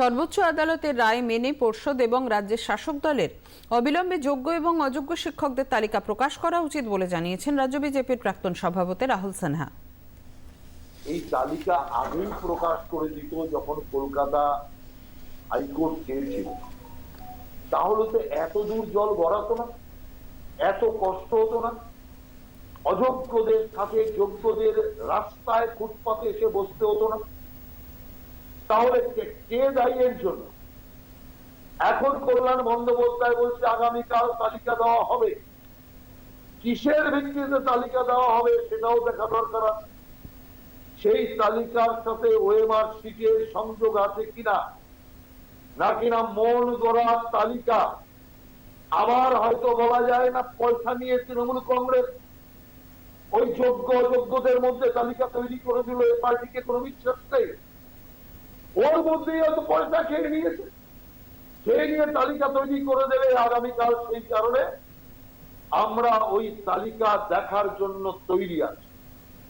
সর্বোচ্চ আদালতের রায় মেনে পর্ষদ এবং রাজ্যের শাসক দলের অবিলম্বে যোগ্য এবং অযোগ্য শিক্ষকদের তালিকা প্রকাশ করা উচিত বলে জানিয়েছেন রাজ্য বিজেপির প্রাক্তন সভাপতি রাহুল সিনহা। এই তালিকা আগেই প্রকাশ করে দিত যখন কলকাতা হাইকোর্ট চেয়েছিল তাহলে তো এত দূর জল গড়াতো না, এত কষ্ট হতো না। অযোগ্যদের সাথে যোগ্যদের রাস্তায় ফুটপাতে এসে বসতে হতো না। তাহলে কে- দায়ী এর জন্য? এখন কল্যাণ বন্দ্যোপাধ্যায় বলছে আগামীকাল তালিকা দেওয়া হবে। কিসের ভিত্তিতে তালিকা দেওয়া হবে সেটাও দেখা দরকার আছে। সেই তালিকার সাথে ওএমআর সিটের সংযোগ আছে কিনা? না কিনা মন গড়ার তালিকা? আবার হয়তো বলা যায় না পয়সা নিয়ে তৃণমূল কংগ্রেস ওই যোগ্য অযোগ্যদের মধ্যে তালিকা তৈরি করে দিল এই পার্টিকে কোনো বিশ্বাস নেই। ওর মধ্যেই হয়তো পয়সা খেয়ে নিয়েছে। খেয়ে নিয়ে তালিকা তৈরি করে দেবে আগামীকাল সেই কারণে। আমরা ওই তালিকা দেখার জন্য তৈরি আছি।